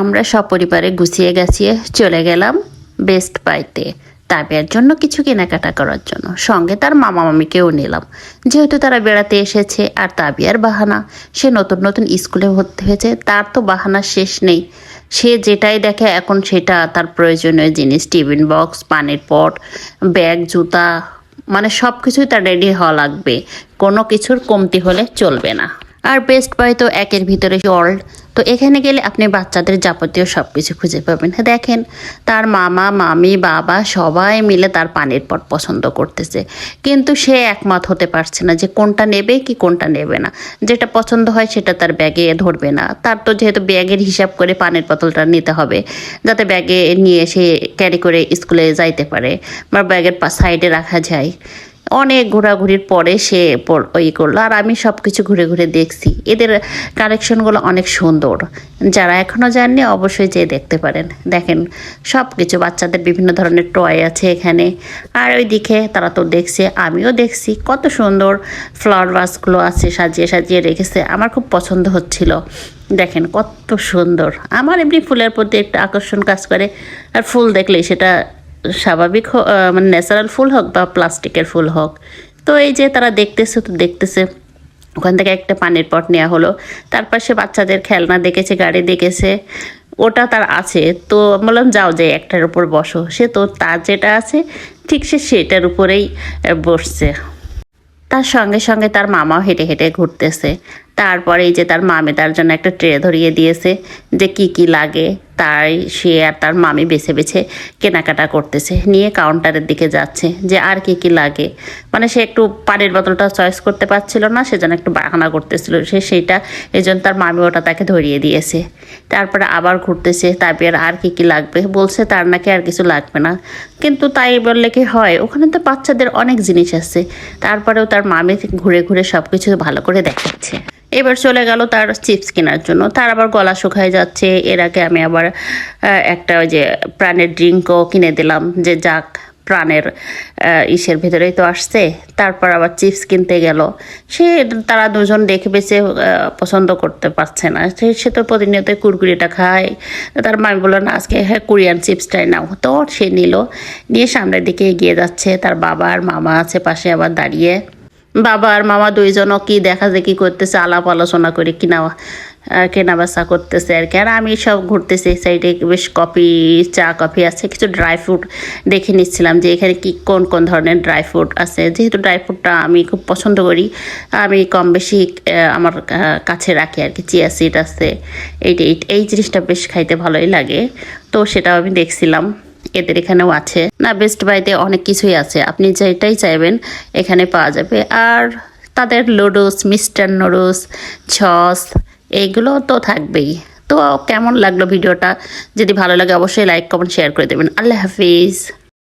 আমরা সপরিবারে গুছিয়ে গাছিয়ে চলে গেলাম বেস্ট বাইতে তাবিয়ার জন্য কিছু কেনাকাটা করার জন্য। সঙ্গে তার মামা মামিকেও নিলাম। যেহেতু তারা বেড়াতে এসেছে আর তাবিয়ার বাহানা, সে নতুন নতুন স্কুলে ভর্তি হয়েছে, তার তো বাহানা শেষ নেই। সে যেটাই দেখে এখন সেটা তার প্রয়োজনীয় জিনিস, টিফিন বক্স, পানির পট, ব্যাগ, জুতা মানে সব কিছুই তার রেডি হওয়া লাগবে। কোনো কিছুর কমতি হলে চলবে না। আর বেস্ট বয় তো একের ভিতরে ওয়ার্ল্ড তো এখানে গেলে আপনি বাচ্চাদের যাবতীয় সব কিছু খুঁজে পাবেন। দেখেন, তার মামা, মামি, বাবা সবাই মিলে তার পানির পট পছন্দ করতেছে। কিন্তু সে একমত হতে পারছে না যে কোনটা নেবে কি কোনটা নেবে না। যেটা পছন্দ হয় সেটা তার ব্যাগে ধরবে না। তার তো যেহেতু ব্যাগের হিসাব করে পানির বোতলটা নিতে হবে, যাতে ব্যাগে নিয়ে সে ক্যারি করে স্কুলে যাইতে পারে বা ব্যাগের সাইডে রাখা যায়। অনেক ঘোরাঘুরির পরে সে ওই করল। আর আমি সব কিছু ঘুরে ঘুরে দেখছি। এদের কালেকশনগুলো অনেক সুন্দর। যারা এখনও যাননি, অবশ্যই যেয়ে দেখতে পারেন। দেখেন সব কিছু বাচ্চাদের বিভিন্ন ধরনের টয় আছে এখানে। আর ওই দিকে তারা তো দেখছে, আমিও দেখছি। কত সুন্দর ফ্লাওয়ার ভাসগুলো আছে, সাজিয়ে সাজিয়ে রেখেছে। আমার খুব পছন্দ হচ্ছিল। দেখেন, কত সুন্দর। আমার এমনি ফুলের প্রতি একটা আকর্ষণ কাজ করে। আর ফুল দেখলেই সেটা স্বাভাবিক মানে ন্যাচারাল ফুল হোক বা প্লাস্টিকের ফুল হোক। তো এই যে তারা দেখতেছে, তো দেখতেছে, ওখান থেকে একটা পানির পট নেওয়া হলো। তারপর সে বাচ্চাদের খেলনা দেখেছে, গাড়ি দেখেছে, ওটা তার আছে। তো বললাম, যাও যে একটার উপর বসো। সে তো তার যেটা আছে, ঠিক সে সেটার উপরেই বসছে। তার সঙ্গে সঙ্গে তার মামাও হেঁটে হেঁটে ঘুরতেছে। তারপরে এই যে তার মামি তার জন্য একটা ট্রে ধরিয়ে দিয়েছে যে কি কি লাগে, তাই সে আর তার মামি বেছে বেছে কেনাকাটা করতেছে। নিয়ে কাউন্টারের দিকে যাচ্ছে যে আর কি কি লাগে। মানে সে একটু পানির বোতলটা চয়েস করতে পারছিল না সেজন্য একটু বাহানা করতেছিল। সে সেইটা, এই জন্য তার মামি ওটা তাকে ধরিয়ে দিয়েছে। তারপরে আবার ঘুরতেছে তারপরে আর কি কি লাগবে? বলছে তার নাকি আর কিছু লাগবে না। কিন্তু তাই বললে কি হয়, ওখানে তো বাচ্চাদের অনেক জিনিস আছে। তারপরেও তার মামি ঘুরে ঘুরে সব কিছু ভালো করে দেখাচ্ছে। এবার চলে গেল তার চিপস কেনার জন্য। তার আবার গলা শুকায় যাচ্ছে। এর আগে আমি আবার একটা ওই যে প্রাণের ড্রিঙ্কও কিনে দিলাম যে যাক, প্রাণের ইসের ভেতরেই তো আসছে। তারপর আবার চিপস কিনতে গেল। সে তারা দুজন দেখে বেছে পছন্দ করতে পারছে না। সে সে তো প্রতিনিয়ত কুরকুরিটা খায়। তার মামি বলল, না, আজকে হ্যাঁ কোরিয়ান চিপসটাই নাও। তো সে নিল। নিয়ে সামনের দিকে এগিয়ে যাচ্ছে। তার বাবা আর মামা আছে পাশে আবার দাঁড়িয়ে। বাবা আর মামা দুইজনও কি দেখা দেখি করতেছে, আলাপ আলোচনা করে কিনা কেনা বেচা করতেছে আর কি। আর আমি সব ঘুরতেছি এই সাইডে বেশ কফি, চা, কফি আছে, কিছু ড্রাই ফ্রুট দেখে নিচ্ছিলাম যে এখানে কি, কোন কোন ধরনের ড্রাই ফ্রুট আছে। যেহেতু ড্রাই ফ্রুটটা আমি খুব পছন্দ করি, আমি কম বেশি আমার কাছে রাখি আর কি চিয়া সিড আছে এই- এই জিনিসটা বেশ খাইতে ভালোই লাগে। তো সেটাও আমি দেখছিলাম। এদের এখানেও আছে। না বেস্ট বাইতে অনেক কিছুই আছে। আপনি যেটাই চাইবেন, এখানে পাওয়া যাবে। আর তাদের লুডোস মিস্টার নুডোস ছস এইগুলো তো থাকবেই। তো কেমন লাগল ভিডিওটা? যদি ভালো লাগে, অবশ্যই লাইক কমেন্ট শেয়ার করে দেবেন। আল্লাহ হাফিজ।